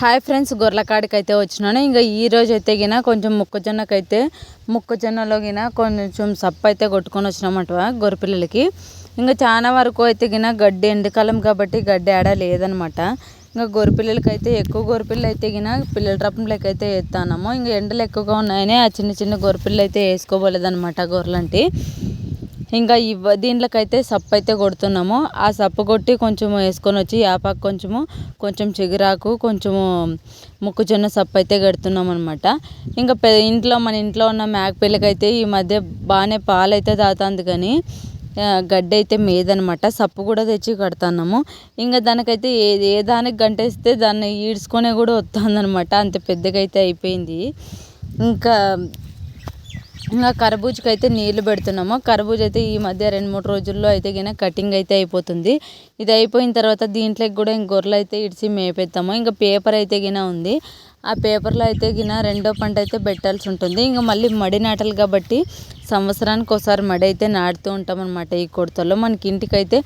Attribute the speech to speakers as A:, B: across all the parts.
A: Hi friends గొర్రెకాడికి అయితే వచ్చినాను. ఇంకా ఈ రోజు అయితే గిన కొంచెం మొక్కజొన్నకైతే మొక్కజొన్నలో గిన కొంచెం సప్పు అయితే కొట్టుకొని వచ్చినామట గొర్రెపిల్లలకి ఇంకా చాలా వరకు అయితే గిన గడ్డి ఎండకాలం కాబట్టి గడ్డి ఆడ లేదనమాట. ఇంకా గొర్రెపిల్లలకి అయితే ఎక్కువ గొర్రెపిల్లలు అయితే గిన పిల్లల రపంలోకి అయితే వేస్తాము ఇంకా ఎండలు ఎక్కువగా ఉన్నాయని ఆ చిన్న చిన్న గొర్రెపిల్లలు అయితే వేసుకోబోలేదనమాట గొర్రెలంటే. ఇంకా ఇవ్వ దీంట్లోకైతే సప్పు అయితే కొడుతున్నాము. ఆ సప్పు కొట్టి కొంచెం వేసుకొని వచ్చి యాపాకు కొంచెము కొంచెం చిగురాకు కొంచెము మొక్కజొన్న సప్పు అయితే కడుతున్నాం అనమాట ఇంకా ఇంట్లో మన ఇంట్లో ఉన్న మేకపిల్లకైతే ఈ మధ్య బాగానే పాలు అయితే తాగుతుంది కానీ గడ్డి అయితే మేదనమాట సప్పు కూడా తెచ్చి కడుతున్నాము. ఇంకా దానికైతే ఏ ఏ దానికి గంటేస్తే దాన్ని ఈడ్చుకునే కూడా వస్తుందన్నమాట అంత పెద్దగా అయితే అయిపోయింది. ఇంకా ఇంకా కర్బూజకి అయితే నీళ్ళు పెడుతున్నాము. కర్బూజ అయితే ఈ మధ్య రెండు మూడు రోజుల్లో అయితే గిన కటింగ్ అయితే అయిపోతుంది. ఇది అయిపోయిన తర్వాత దీంట్లోకి కూడా ఇంక గొర్రెలు అయితే ఇడిచి మేపేస్తాము ఇంకా పేపర్ అయితే గిన ఉంది. ఆ పేపర్లో అయితే గిన రెండో పంట అయితే పెట్టాల్సి ఉంటుంది. ఇంకా మళ్ళీ మడి నాటలు కాబట్టి సంవత్సరానికి ఒకసారి మడి అయితే నాటుతూ ఉంటాం అనమాట ఈ కొడతల్లో. మనకి ఇంటికైతే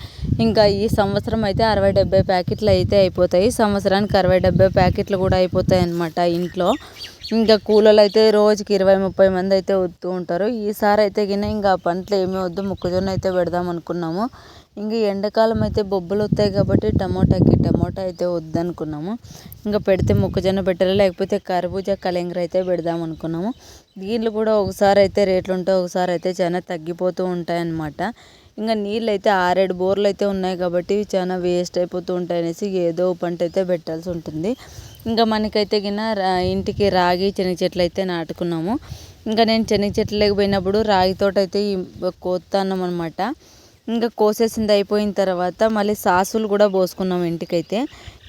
A: ఇంకా ఈ సంవత్సరం అయితే అరవై డెబ్బై ప్యాకెట్లు అయితే అయిపోతాయి. సంవత్సరానికి అరవై డెబ్బై ప్యాకెట్లు కూడా అయిపోతాయి అనమాట ఇంట్లో. ఇంకా కూలలు అయితే రోజుకి ఇరవై ముప్పై మంది అయితే వస్తూ ఉంటారు. ఈసారి అయితే గిన ఇంకా పంటలు ఏమీ వద్దు మొక్కజొన్న అయితే పెడదాం అనుకున్నాము. ఇంకా ఎండాకాలం అయితే బొబ్బలు వస్తాయి కాబట్టి టమోటాకి టమోటా అయితే వద్దనుకున్నాము ఇంకా పెడితే మొక్కజొన్న పెట్టాలి లేకపోతే కర్బూజా కలెంగర అయితే పెడదాం అనుకున్నాము. దీనిలో కూడా ఒకసారి అయితే రేట్లు ఉంటాయి ఒకసారి అయితే చాలా తగ్గిపోతూ ఉంటాయి అన్నమాట ఇంకా నీళ్ళు అయితే ఆరేడు బోర్లు అయితే ఉన్నాయి కాబట్టి చాలా వేస్ట్ అయిపోతూ ఉంటాయి అనేసి ఏదో పంట అయితే పెట్టాల్సి ఉంటుంది. ఇంకా మనకైతే గిన ఇంటికి రాగి శనగ చెట్లు అయితే నాటుకున్నాము. ఇంకా నేను శనగ చెట్లు లేకపోయినప్పుడు రాగి తోట అయితే కోస్తాన్నాం అనమాట ఇంకా కోసేసింది అయిపోయిన తర్వాత మళ్ళీ సాసులు కూడా పోసుకున్నాం ఇంటికైతే.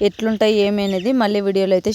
A: ఎట్లుంటాయి ఏమనేది మళ్ళీ వీడియోలో అయితే